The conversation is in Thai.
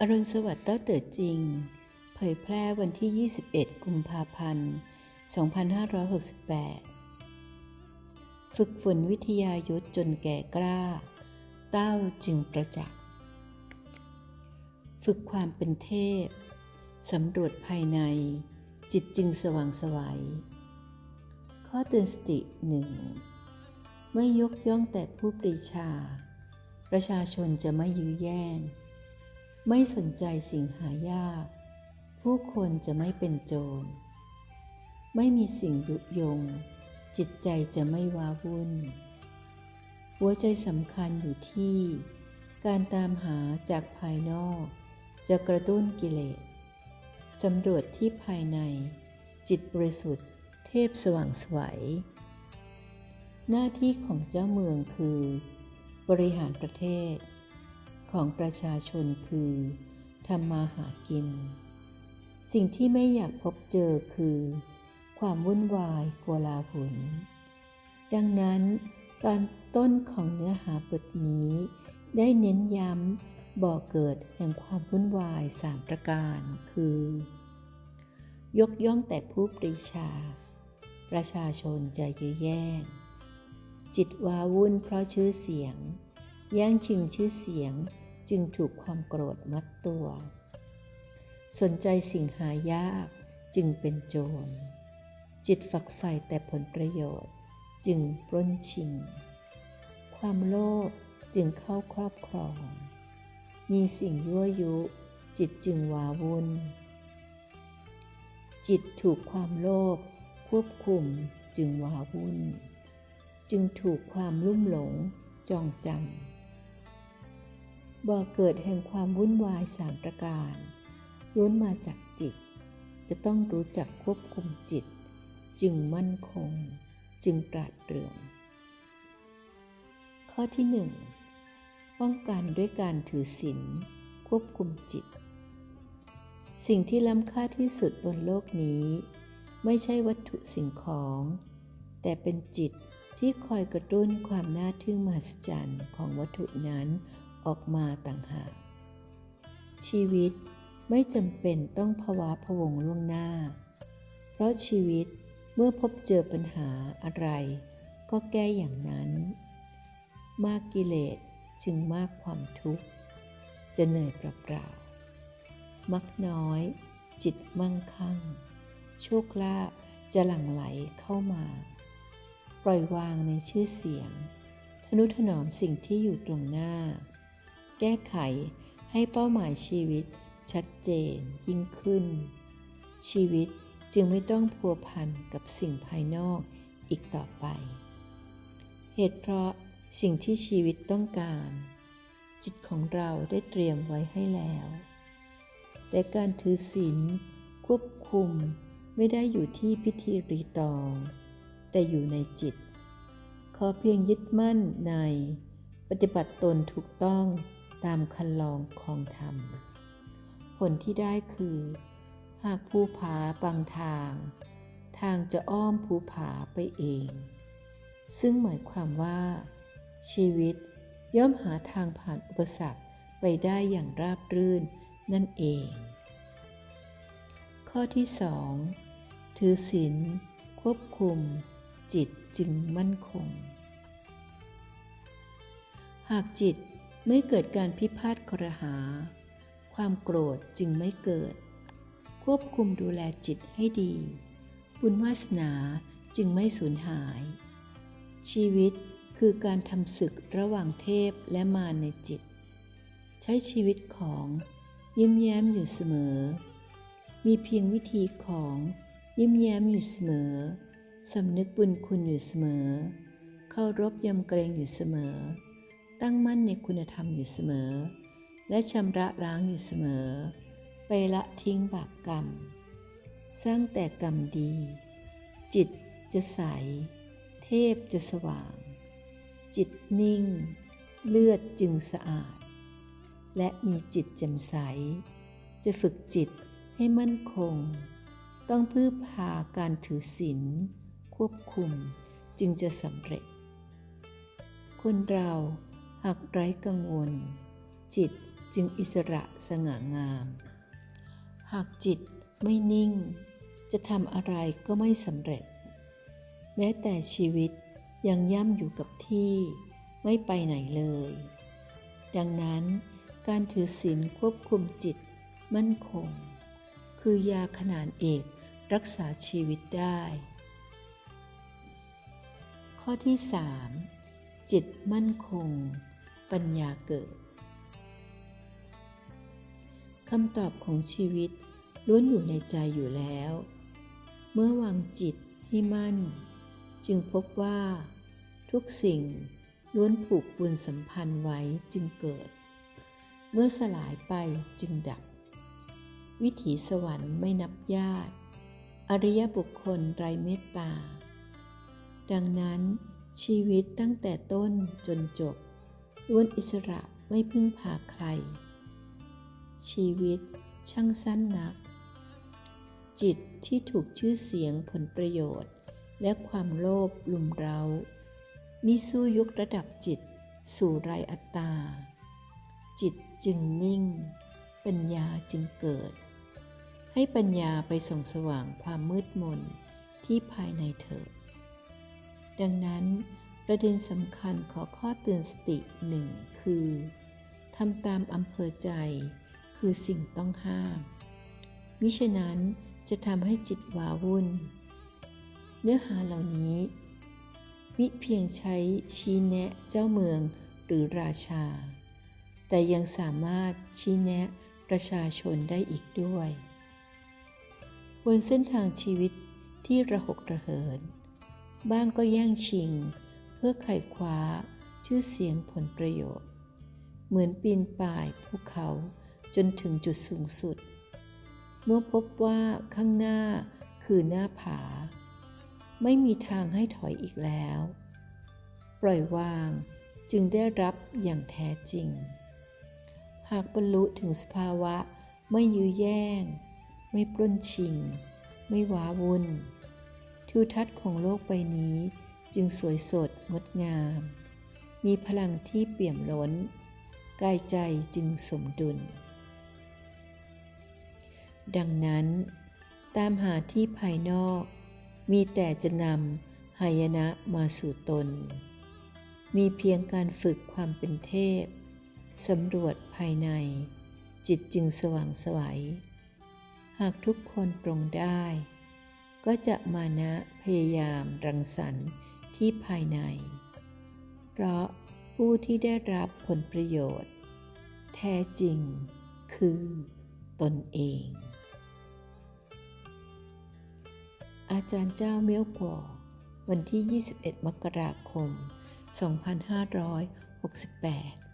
อรุณสวัสดิ์เต้าเติดจริง เผยแพร่วันที่ 21 กุมภาพันธ์ 2568 ฝึกฝนวิทยายุทธจนแก่กล้า เต้าจึงประจักษ์ ฝึกความเป็นเทพ สำรวจภายใน จิตจึงสว่างไสวัย ข้อเตือนสติหนึ่ง ไม่ยกย่องแต่ผู้ปรีชา ประชาชนจะไม่ยื้อแย่ง ไม่สนใจสิ่งหายาก ผู้คนจะไม่เป็นโจร ไม่มีสิ่งยุยง จิตใจจะไม่ว้าวุ่น หัวใจสำคัญอยู่ที่ การตามหาจากภายนอก จะกระตุ้นกิเลสสำรวจที่ภายใน จิตบริสุทธิ์ เทพสว่างสวัยหน้าที่ของเจ้าเมืองคือ บริหารประเทศ ของประชาชนคือทำมาหากิน สิ่งที่ไม่อยากพบเจอคือ ความวุ่นวายกวลาหุน ดังนั้นตอนต้นของเนื้อหาบทนี้ ได้เน้นย้ำบ่อเกิดแห่งความวุ่นวายสามประการคือ ยกย่องแต่ผู้ปรีชา ประชาชนจะยื้อแย่งจิตว้าวุ่นเพราะชื่อเสียง แย่งชิงชื่อเสียงจึงถูกความโกรธมัดตัว สนใจสิ่งหายากจึงเป็นโจร จิตฝักใฝ่แต่ผลประโยชน์จึงปล้นชิง ความโลภจึงเข้าครอบครอง มีสิ่งยั่วยุ จิตจึงวาวุ่น จิตถูกความโลภควบคุมจึงวาวุ่น จึงถูกความลุ่มหลงจองจำ บ่อเกิดแห่งความวุ่นวายสามประการล้วนมาจากจิต จะต้องรู้จักควบคุมจิต จึงมั่นคง จึงปราดเปรื่อง ข้อที่หนึ่งป้องกันด้วยการถือศีลควบคุมจิต สิ่งที่ล้ำค่าที่สุดบนโลกนี้ ไม่ใช่วัตถุสิ่งของ แต่เป็นจิตที่คอยกระตุ้นความน่าทึ่งมหัศจรรย์ของวัตถุนั้น ออกมาต่างหาก ชีวิตไม่จำเป็นต้องภาวะพวงล่วงหน้า เพราะชีวิตเมื่อพบเจอปัญหาอะไร ก็แก้อย่างนั้น มากกิเลสจึงมากความทุกข์ จะเหนื่อยเปล่าๆมักน้อย จิตมั่งคั่ง โชคลาภจะหลั่งไหลเข้ามา ปล่อยวางในชื่อเสียง ทนุถนอมสิ่งที่อยู่ตรงหน้า แก้ไขให้เป้าหมายชีวิตชัดเจนยิ่งขึ้น ชีวิตจึงไม่ต้องพัวพันกับสิ่งภายนอกอีกต่อไป เหตุเพราะสิ่งที่ชีวิตต้องการ จิตของเราได้เตรียมไว้ให้แล้ว แต่การถือศีลควบคุมไม่ได้อยู่ที่พิธีรีตอง แต่อยู่ในจิต ขอเพียงยึดมั่นใน ปฏิบัติตนถูกต้อง ตามคันลองของธรรม ผลที่ได้คือ หากภูผาบางทาง ทางจะอ้อมภูผาไปเอง ซึ่งหมายความว่า ชีวิตย่อมหาทางผ่านอุปสรรคไปได้อย่างราบรื่นนั่นเอง ข้อที่สองถือศีลควบคุม จิตจึงมั่นคง หากจิต ไม่เกิดการพิพาทครหา ความโกรธจึงไม่เกิด ควบคุมดูแลจิตให้ดี บุญวาสนาจึงไม่สูญหาย ชีวิตคือการทำศึกระหว่างเทพและมารในจิต ใช้ชีวิตของยิ้มแย้มอยู่เสมอ มีเพียงวิธีของยิ้มแย้มอยู่เสมอ สำนึกบุญคุณอยู่เสมอ เคารพยำเกรงอยู่เสมอ ตั้งมั่นในคุณธรรมอยู่เสมอ และชำระล้างอยู่เสมอ ไปละทิ้งบาปกรรม สร้างแต่กรรมดี จิตจะใส เทพจะสว่าง จิตนิ่ง เลือดจึงสะอาด และมีจิตแจ่มใส จะฝึกจิตให้มั่นคง ต้องพึ่งพาการถือศีลควบคุมจึงจะสำเร็จ คนเรา หากไร้กังวล จิตจึงอิสระสง่างาม หากจิตไม่นิ่ง จะทำอะไรก็ไม่สำเร็จ แม้แต่ชีวิตยังย่ำอยู่กับที่ไม่ไปไหนเลย ดังนั้นการถือศีลควบคุมจิตมั่นคง คือยาขนานเอกรักษาชีวิตได้ ข้อที่ 3. จิตมั่นคง ปัญญาเกิดคำตอบของชีวิตล้วนอยู่ในใจอยู่แล้ว เมื่อวางจิตให้มั่น จึงพบว่า ทุกสิ่งล้วนผูกบุญสัมพันธ์ไว้จึงเกิด เมื่อสลายไปจึงดับ วิถีสวรรค์ไม่นับญาติ อริยบุคคลไรเมตตา ดังนั้น ชีวิตตั้งแต่ต้นจนจบล้วนอิสระไม่พึ่งพาใคร ชีวิตช่างสั้นนัก จิตที่ถูกชื่อเสียงผลประโยชน์ และความโลภลุมเร้ามิสู้ยกระดับจิตสู่ไรอัตตา จิตจึงนิ่ง ปัญญาจึงเกิด ให้ปัญญาไปส่องสว่างความมืดมนที่ภายในเถิด ดังนั้นประเด็นสำคัญขอข้อเตือนสติหนึ่งคือทำตามอำเภอใจ คือสิ่งต้องห้าม มิฉะนั้นจะทำให้จิตว้าวุ่น เนื้อหาเหล่านี้ มิเพียงใช้ชี้แนะเจ้าเมืองหรือราชา แต่ยังสามารถชี้แนะประชาชนได้อีกด้วย บนเส้นทางชีวิตที่ระหกระเหิน บ้างก็แย่งชิง เพื่อไขคว้า ชื่อเสียงผลประโยชน์ เหมือนปีนป่ายภูเขาจนถึงจุดสูงสุด เมื่อพบว่าข้างหน้าคือหน้าผา ไม่มีทางให้ถอยอีกแล้ว ปล่อยวางจึงได้รับอย่างแท้จริง หากบรรลุถึงสภาวะไม่ยื้อแย่ง ไม่ปล้นชิง ไม่ว้าวุ่น ทิวทัศน์ของโลกใบนี้จึงสวยสดงดงาม มีพลังที่เปี่ยมล้น กายใจจึงสมดุล ดังนั้น ตามหาที่ภายนอก มีแต่จะนำหายนะมาสู่ตน มีเพียงการฝึกความเป็นเทพสำรวจภายใน จิตจึงสว่างสวัย หากทุกคนปรงได้ ก็จะมานะพยายามรังสรรค์ที่ภายใน เพราะผู้ที่ได้รับผลประโยชน์ แท้จริงคือตนเอง อาจารย์เจ้าเมียวกววันที่ 21 มกราคม 2568